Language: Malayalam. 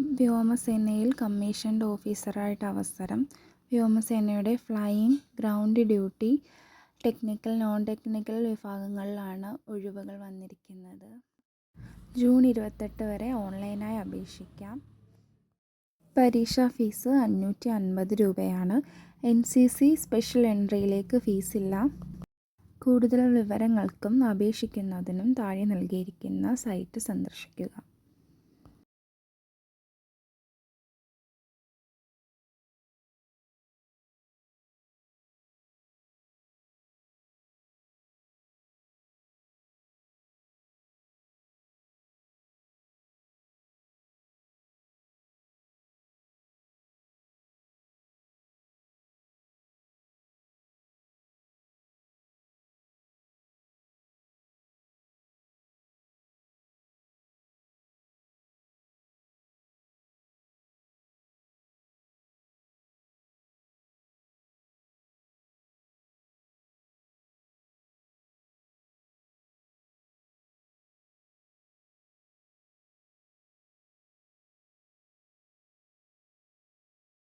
വ്യോമസേനയിൽ കമ്മീഷൻഡ് ഓഫീസറായിട്ട് അവസരം. വ്യോമസേനയുടെ flying ground duty technical non technical വിഭാഗങ്ങളിലാണ് ഒഴിവുകൾ വന്നിരിക്കുന്നത്. ജൂൺ ഇരുപത്തെട്ട് വരെ ഓൺലൈനായി അപേക്ഷിക്കാം. പരീക്ഷാ ഫീസ് അഞ്ഞൂറ്റി അൻപത് രൂപയാണ്. എൻ സി സി സ്പെഷ്യൽ എൻട്രിയിലേക്ക് ഫീസില്ല. കൂടുതൽ വിവരങ്ങൾക്കും അപേക്ഷിക്കുന്നതിനും താഴെ നൽകിയിരിക്കുന്ന സൈറ്റ് സന്ദർശിക്കുക.